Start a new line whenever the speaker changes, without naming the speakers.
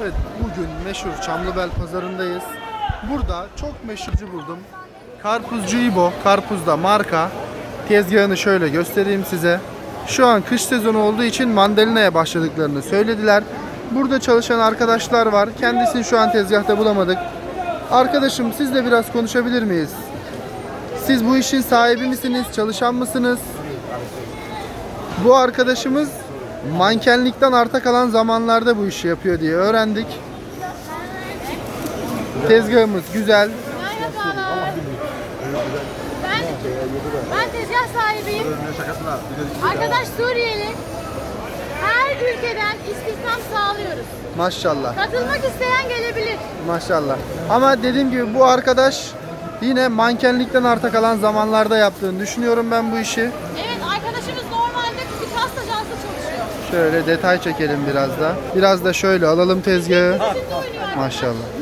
Evet bugün meşhur Çamlıbel pazarındayız. Burada çok meşhurcu buldum. Karpuzcu İbo, karpuzda marka. Tezgahını şöyle göstereyim size. Şu an kış sezonu olduğu için mandalinaya başladıklarını söylediler. Burada çalışan arkadaşlar var. Kendisini şu an tezgahta bulamadık. Arkadaşım siz de biraz konuşabilir miyiz? Siz bu işin sahibi misiniz? Çalışan mısınız? Bu arkadaşımız mankenlikten arta kalan zamanlarda bu işi yapıyor diye öğrendik. Tezgahımız güzel.
Merhabalar. Ben, ben tezgah sahibiyim. Arkadaş Suriyeli. Her ülkeden istihdam sağlıyoruz.
Maşallah.
Katılmak isteyen gelebilir.
Maşallah. Ama dediğim gibi bu arkadaş yine mankenlikten arta kalan zamanlarda yaptığını düşünüyorum ben bu işi.
Evet
Şöyle detay çekelim biraz da. Biraz da şöyle alalım tezgahı. Maşallah.